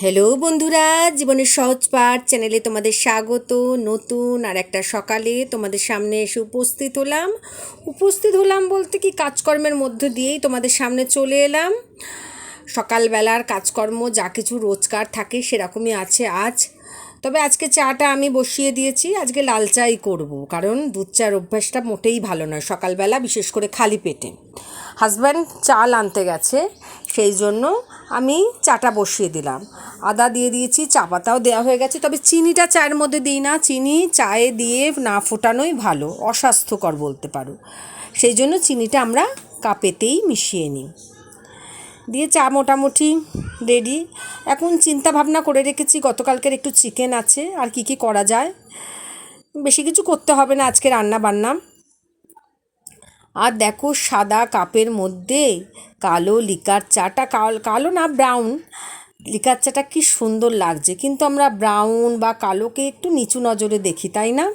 Hello বন্ধুরা। জীবনের সহজ পাঠ চ্যানেলে তোমাদের স্বাগত। নতুন আর একটা সকালে তোমাদের সামনে এসে উপস্থিত হলাম। উপস্থিত হলাম বলতে কি, কাজকর্মের মধ্য দিয়েই তোমাদের সামনে চলে এলাম। সকালবেলার কাজকর্ম, যা কিছু রোজগার থাকে সেরকমই আছে আজ। তবে আজকে চাটা আমি বসিয়ে দিয়েছি, আজকে লাল চাই করব। কারণ দুধ চার অভ্যাসটা মোটেই ভালো নয় সকালবেলা, বিশেষ করে খালি পেটে। হাজব্যান্ড চাল আনতে গেছে, সেই জন্য আমি চাটা বসিয়ে দিলাম। আদা দিয়ে দিয়েছি, চা পাতাও দেওয়া হয়ে গেছে, তবে চিনিটা চায়ের মধ্যে দিই না। চিনি চায়ে দিয়ে না ফোটানোই ভালো, অস্বাস্থ্যকর বলতে পারো। সেই জন্য চিনিটা আমরা কাপেতেই মিশিয়ে নিই। দিয়ে চা মোটামুটি রেডি এখন চিন্তা ভাবনা করে রেখেছি, গতকালকের একটু চিকেন আছে, আর কি কি করা যায়? বেশি কিছু করতে হবে না, আজকে রান্না বান্না। আর দেখো সাদা কাপের মধ্যে কালো লিকার চাটা, কাল- না, ব্রাউন। লিকার চাটা কি সুন্দর লাগছে। কিন্তু আমরা ব্রাউন বা কালোকে একটু নিচু নজরে দেখি, তাই না?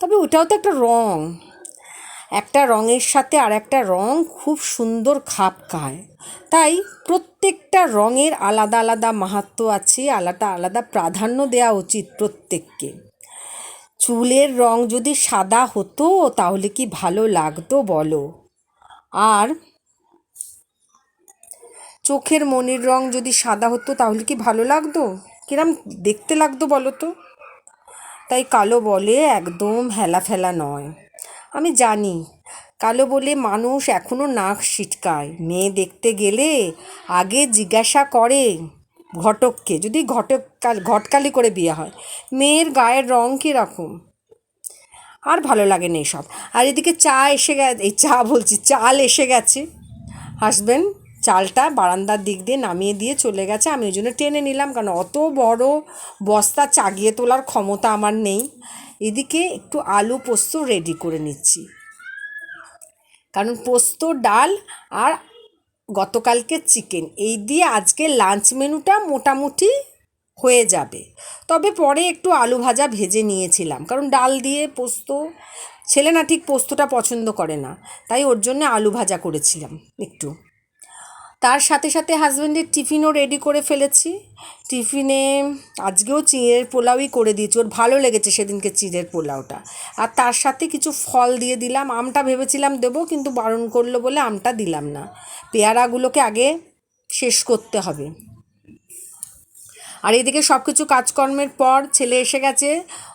তবে ওটাও তো একটা রং। একটা রঙের সাথে আর একটা রং খুব সুন্দর খাপ খায়। তাই প্রত্যেকটা রঙের আলাদা আলাদা মাহাত্ম্য আছে, আলাদা আলাদা প্রাধান্য দেওয়া উচিত প্রত্যেককে। চুলের রং যদি সাদা হতো, তাহলে কি ভালো লাগতো বলো? আর চোখের মনির রং যদি সাদা হতো, তাহলে কি ভালো লাগতো? কিরম দেখতে লাগতো বলো তো? তাই কালো বলে একদম হেলা ফেলা নয়। আমি জানি, কালো বলে মানুষ এখনও নাক ছিটকায় মেয়ে দেখতে গেলে আগে জিজ্ঞাসা করে ঘটককে, যদি ঘটক ঘটকালি করে বিয়ে হয়, মেয়ের গায়ের রং কীরকম আর ভালো লাগে না এসব। আর এদিকে চা এসে গেছে এই চা বলছি, চাল এসে গেছে। হাসবেন্ড চালটা বারান্দার দিক দিয়ে নামিয়ে দিয়ে চলে গেছে। আমি ওই জন্য টেনে নিলাম, কারণ অত বড় বস্তা চাগিয়ে তোলার ক্ষমতা আমার নেই। এদিকে একটু আলু পোস্ত রেডি করে নিচ্ছি। কারণ পোস্ত, ডাল আর গতকালকে চিকেন। এই দিয়ে আজকে লাঞ্চ মেনুটা মোটামুটি হয়ে যাবে। তবে পরে একটু আলু ভাজা ভেজে নিয়েছিলাম। কারণ ডাল দিয়ে পোস্ত, ছেলে না ঠিক পোস্তটা পছন্দ করে না। তাই ওর জন্য আলু ভাজা করেছিলাম একটু। তার সাথে সাথে হাজব্যান্ডের টিফিনও রেডি করে ফেলেছি। টিফিনে আজকেও চিঁড়ের পোলাওই করে দিয়েছি। ওর ভালো লেগেছে সেদিনকে চিঁড়ের পোলাওটা। আর তার সাথে কিছু ফল দিয়ে দিলাম। আমটা ভেবেছিলাম দেবো, কিন্তু বারণ করল বলে আমটা দিলাম না। পেয়ারাগুলোকে আগে শেষ করতে হবে। আর এদিকে সব কিছু কাজকর্মের পর ছেলে এসে গেছে।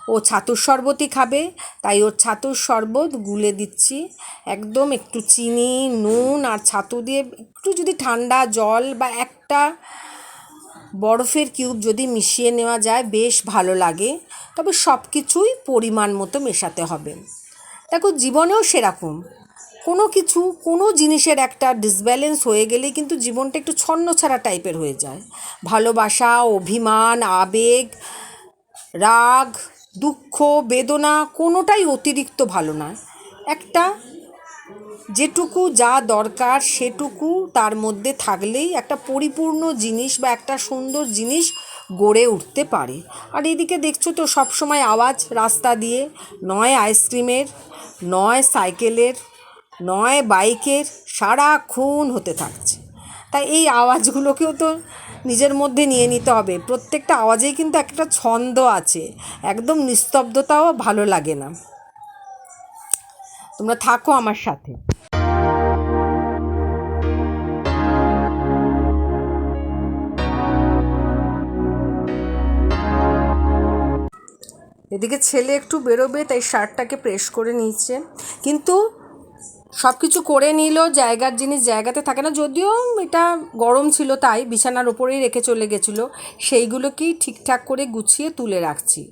ও ছাতুর শরবতই খাবে। তাই ওর ছাতুর শরবত গুলে দিচ্ছি। একদম একটু চিনি, নুন আর ছাতু দিয়ে একটু যদি ঠান্ডা জল বা একটা বরফের কিউব যদি মিশিয়ে নেওয়া যায়, বেশ ভালো লাগে। তবে সব কিছুই পরিমাণ মতো মেশাতে হবে। দেখো, জীবনেও সেরকম। কোনো কিছু, কোনো জিনিসের একটা ডিসব্যালেন্স হয়ে গেলে কিন্তু জীবনটা একটু ছন্ন ছাড়া টাইপের হয়ে যায়। ভালোবাসা, অভিমান, আবেগ, রাগ, দুঃখ, বেদনা কোনোটাই অতিরিক্ত ভালো নয়। একটা যেটুকু যা দরকার সেটুকু তার মধ্যে থাকলেই একটা পরিপূর্ণ জিনিস বা একটা সুন্দর জিনিস গড়ে উঠতে পারে। আর এদিকে দেখছ তো সবসময় আওয়াজ, রাস্তা দিয়ে, নয় আইসক্রিমের, নয় সাইকেলের নয় বাইকের সারাক্ষণ হতে থাকছে। তাই এই আওয়াজগুলোকেও তো নিজের মধ্যে নিয়ে নিতে হবে। প্রত্যেকটা আওয়াজেই কিন্তু একটা ছন্দ আছে। একদম নিস্তব্ধতাও ভালো লাগে না। তোমরা থাকো আমার সাথে। এদিকে ছেলে একটু বেরোবে, তাই শার্টটাকে প্রেস করে নিচ্ছে কিন্তু সব কিছু করে নিল, জায়গার জিনিস জায়গাতে থাকে না। যদিও এটা গরম ছিল তাই বিছানার ওপরেই রেখে চলে গেছিল। সেইগুলোকেই ঠিকঠাক করে গুছিয়ে তুলে রাখছি।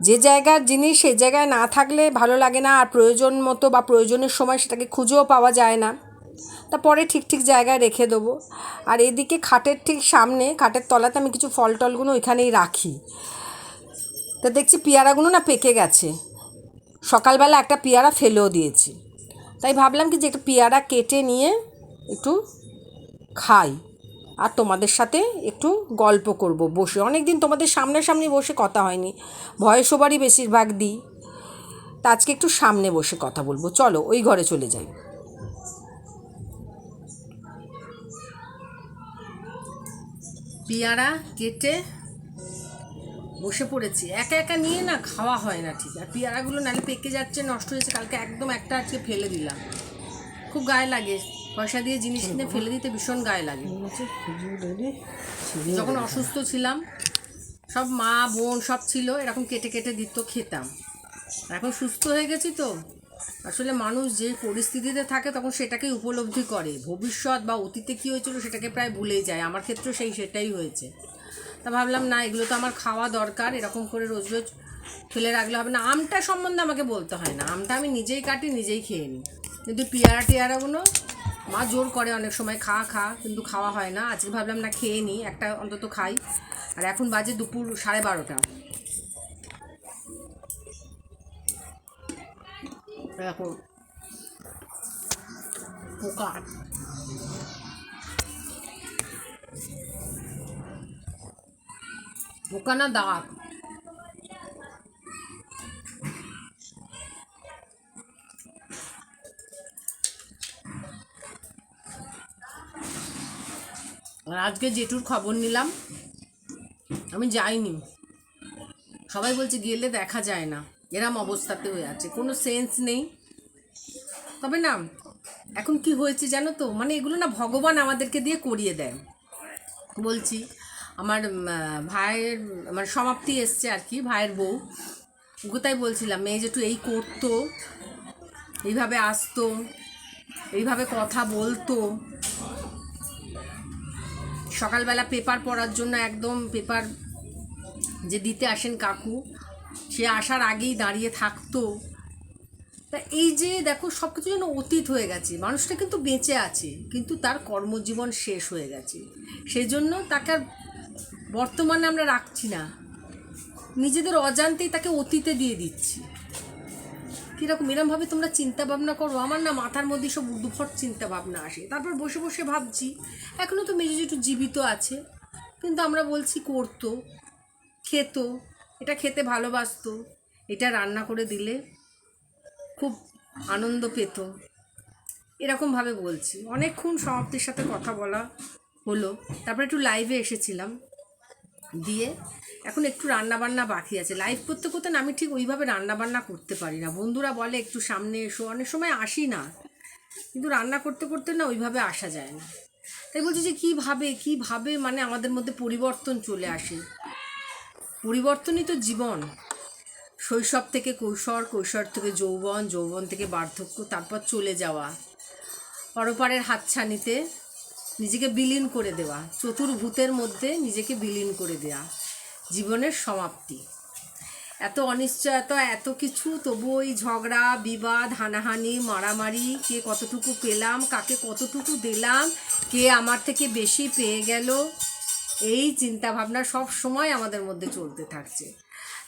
যে জায়গার জিনিস সেই জায়গায় না থাকলে ভালো লাগে না আর প্রয়োজন মতো বা প্রয়োজনের সময় সেটাকে খুঁজেও পাওয়া যায় না। তা পরে ঠিক ঠিক জায়গায় রেখে দেবো। আর এদিকে খাটের ঠিক সামনে, খাটের তলাতে আমি কিছু ফল টলগুলো ওইখানেই রাখি। তা দেখছি পেয়ারাগুলো না পেকে গেছে। সকালবেলা একটা পেয়ারা ফেলেও দিয়েছি। তাই ভাবলাম কি যে একটা পেয়ারা কেটে নিয়ে একটু খাই। আর তোমাদের সাথে একটু গল্প করব বসে। অনেক দিন তোমাদের সামনাসামনি বসে কথা হয়নি। ভয়েস ওভারই বেশিরভাগ দিই। তা আজকে একটু সামনে বসে কথা বলব। চলো, ওই ঘরে চলে যাই। পেয়ারা কেটে বসে পড়েছি। একা একা নিয়ে না খাওয়া হয় না ঠিক। আর পেয়ারাগুলো নালে পেকে যাচ্ছে, নষ্ট হয়েছে। কালকে একদম একটা আজকে ফেলে দিলাম। খুব গায়ে লাগে। পয়সা দিয়ে জিনিস কিনে ফেলে দিতে ভীষণ গায়ে লাগে। যখন অসুস্থ ছিলাম, সব মা, বোন সব ছিল, এরকম কেটে কেটে দিত, খেতাম। এখন সুস্থ হয়ে গেছি তো। আসলে মানুষ যে পরিস্থিতিতে থাকে, তখন সেটাকেই উপলব্ধি করে। ভবিষ্যৎ বা অতীতে কী হয়েছিল, সেটাকে প্রায় ভুলেই যায়। আমার ক্ষেত্রেও সেই সেটাই হয়েছে। তা ভাবলাম, না, এগুলো তো আমার খাওয়া দরকার, এরকম করে রোজ রোজ ফেলে রাখলে হবে না। আমটা সম্বন্ধে আমাকে বলতে হয় না। আমটা আমি নিজেই কাটি, নিজেই খেয়ে নিই। কিন্তু পেয়ারা টেয়ারাগুলো, মা জোর করে অনেক সময় খা খা, কিন্তু খাওয়া হয় না। আজকে ভাবলাম, না, খেয়ে নিই, একটা অন্তত খাই। আর এখন বাজে দুপুর সাড়ে বারোটা। দেখো, পোকা। পোকা না দাঁত। আর আজকে জেঠুর খবর নিলাম। আমি যাইনি। সবাই বলছে গেলে দেখা যায় না। এরম অবস্থাতে হয়ে আছে। কোনো সেন্স নেই। তবে না, এখন কি হয়েছে জানো তো? মানে এগুলো না ভগবান আমাদেরকে দিয়ে করিয়ে দেয়। বলছি আমার ভাইয়ের মানে সমাপ্তি এসছে আর কি, ভাইয়ের বউ। ওকে তাই বলছিলাম, মেয়ে যেটু এই করতো, এইভাবে আসতো, এইভাবে কথা বলতো। সকালবেলা পেপার পড়ার জন্য একদম পেপার যে দিতে আসেন কাকু, সে আসার আগেই দাঁড়িয়ে থাকতো। তা এই যে দেখো সব কিছু যেন অতীত হয়ে গেছে, মানুষটা কিন্তু বেঁচে আছে, কিন্তু তার কর্মজীবন শেষ হয়ে গেছে। সেই জন্য তাকে আর বর্তমানে আমরা রাখছি না। নিজেদের অজান্তেই তাকে অতীতে দিয়ে দিচ্ছি। কীরকম, এরমভাবে তোমরা চিন্তা ভাবনা করো। আমার না মাথার মধ্যে সব উদ্ভট চিন্তা ভাবনা আসে। তারপর বসে বসে ভাবছি এখনও তো মেজে একটু জীবিত আছে। কিন্তু আমরা বলছি করতো, খেত, এটা খেতে ভালোবাসতো, এটা রান্না করে দিলে খুব আনন্দ পেত। এরকমভাবে বলছি। অনেকক্ষণ সমাপ্তির সাথে কথা বলা হলো। তারপরে একটু লাইভে এসেছিলাম। দিয়ে এখন একটু রান্না বান্না বাকি আছে। লাইভ করতে করতে না আমি ঠিক ওইভাবে রান্না বান্না করতে পারি না। বন্ধুরা বলে একটু সামনে এসো, অনেক সময় আসি না। কিন্তু রান্না করতে করতে না ওইভাবে আসা যায় না। তাই বলছি যে কীভাবে কীভাবে মানে আমাদের মধ্যে পরিবর্তন চলে আসে? পরিবর্তনই তো জীবন। শৈশব থেকে কৈশোর কৈশোর থেকে যৌবন যৌবন থেকে বার্ধক্য, তারপর চলে যাওয়া। পরপারের হাতছানিতে নিজেকে বিলীন করে দেওয়া, চতুর্ভূতের মধ্যে নিজেকে বিলীন করে দেওয়া, জীবনের সমাপ্তি। এত অনিশ্চয়তা, এত কিছু, তবু ওই ঝগড়া, বিবাদ, হানাহানি, মারামারি, কে কতটুকু পেলাম, কাকে কতটুকু দিলাম, কে আমার থেকে বেশি পেয়ে গেল, এই চিন্তা ভাবনা সব সময় আমাদের মধ্যে চলতে থাকছে।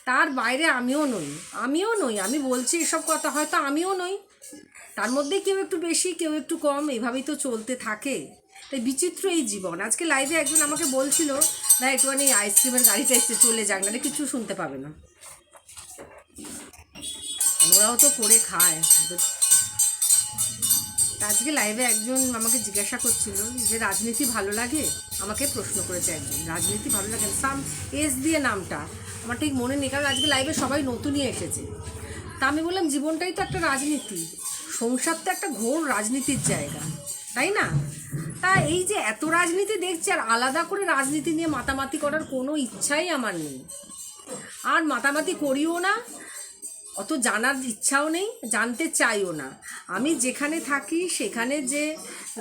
তার বাইরে আমিও নই আমিও নই, আমি বলছি এসব কথা হয়তো আমিও নই। তার মধ্যে কেউ একটু বেশি, কেউ একটু কম, এভাবেই তো চলতে থাকে। তাই বিচিত্র এই জীবন। আজকে লাইভে একজন আমাকে বলছিল, না, একটুখানি আইসক্রিমের গাড়িটা এসে চলে যাক, নাহলে কিছু শুনতে পাবে না। ওরাও তো করে খায়। আজকে লাইভে একজন আমাকে জিজ্ঞাসা করছিল যে, রাজনীতি ভালো লাগে? আমাকে প্রশ্ন করেছে একজন, রাজনীতি ভালো লাগে? সাম এস দিয়ে নামটা। আমার ঠিক মনে নেই, কারণ আজকে লাইভে সবাই নতুনই এসেছে। তা আমি বললাম, জীবনটাই তো একটা রাজনীতি। সংসার তো একটা ঘোর রাজনীতির জায়গা, তাই না? তা এই যে এত রাজনীতি দেখছি, আর আলাদা করে রাজনীতি নিয়ে মাতামাতি করার কোনো ইচ্ছাই আমার নেই। আর মাতামাতি করিও না, অত জানার ইচ্ছাও নেই, জানতে চাইও না। আমি যেখানে থাকি, সেখানে যে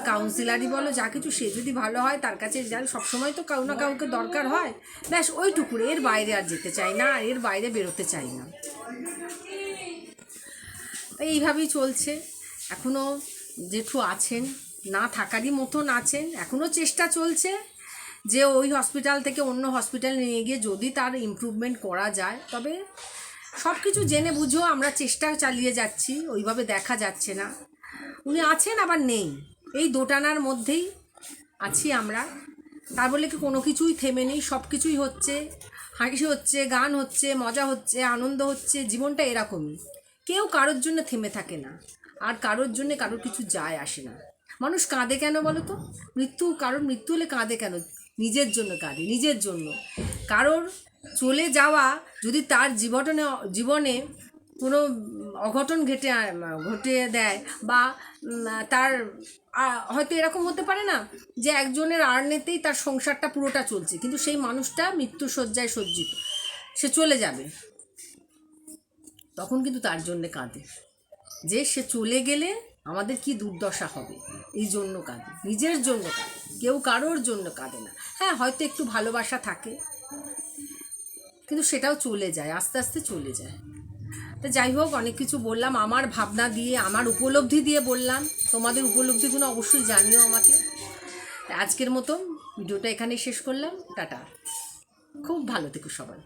কাউন্সিলারই বলো, যা কিছু, সে যদি ভালো হয়, তার কাছে যান। সবসময় তো কাউ না কাউকে দরকার হয়। ব্যাস ওইটুকুর এর বাইরে আর যেতে চাই না এর বাইরে বেরোতে চাই না। এইভাবেই চলছে। এখনও জেঠু আছেন না থাকারই মতন আছেন এখনও চেষ্টা চলছে যে ওই হসপিটাল থেকে অন্য হসপিটাল নিয়ে গিয়ে যদি তার ইমপ্রুভমেন্ট করা যায়। তবে সব কিছু জেনে বুঝেও আমরা চেষ্টা চালিয়ে যাচ্ছি, ওইভাবে দেখা যাচ্ছে না। উনি আছেন আবার নেই। এই দোটানার মধ্যেই আছি আমরা। তার বলে কি কোনো কিছুই থেমে নেই সব কিছুই হচ্ছে। হাসি হচ্ছে, গান হচ্ছে, মজা হচ্ছে, আনন্দ হচ্ছে, জীবনটা এরকমই। কেউ কারোর জন্য থেমে থাকে না। আর কারোর জন্য কারোর কিছু যায় আসে না। মানুষ কাঁদে কেন বলো তো মৃত্যু, কারোর মৃত্যু হলে কাঁদে কেন? নিজের জন্য কাঁদে, নিজের জন্য। কারোর চলে যাওয়া যদি তার জীবনে জীবনে কোনো অঘটন ঘটে ঘটে দেয় বা তার হয়তো এরকম হতে পারে না যে একজনের আর্নেতেই তার সংসারটা পুরোটা চলছে, কিন্তু সেই মানুষটা মৃত্যুসজ্জায় সজ্জিত। সে চলে যাবে। তখন কিন্তু তার জন্যে কাঁদে। যে সে চলে গেলে আমাদের কি দুর্দশা হবে? এই জন্য কাঁদে, নিজের জন্য কাঁদে, কেউ কারোর জন্য কাঁদে না। হ্যাঁ হয়তো একটু ভালোবাসা থাকে, কিন্তু সেটাও চলে যায়, আস্তে আস্তে চলে যায়। তো যাই হোক, অনেক কিছু বললাম, আমার ভাবনা দিয়ে, আমার উপলব্ধি দিয়ে বললাম। তোমাদের উপলব্ধিগুলো অবশ্যই জানিও আমাকে। আজকের মতো ভিডিওটা এখানেই শেষ করলাম। টাটা। খুব ভালো থেকো সবাই।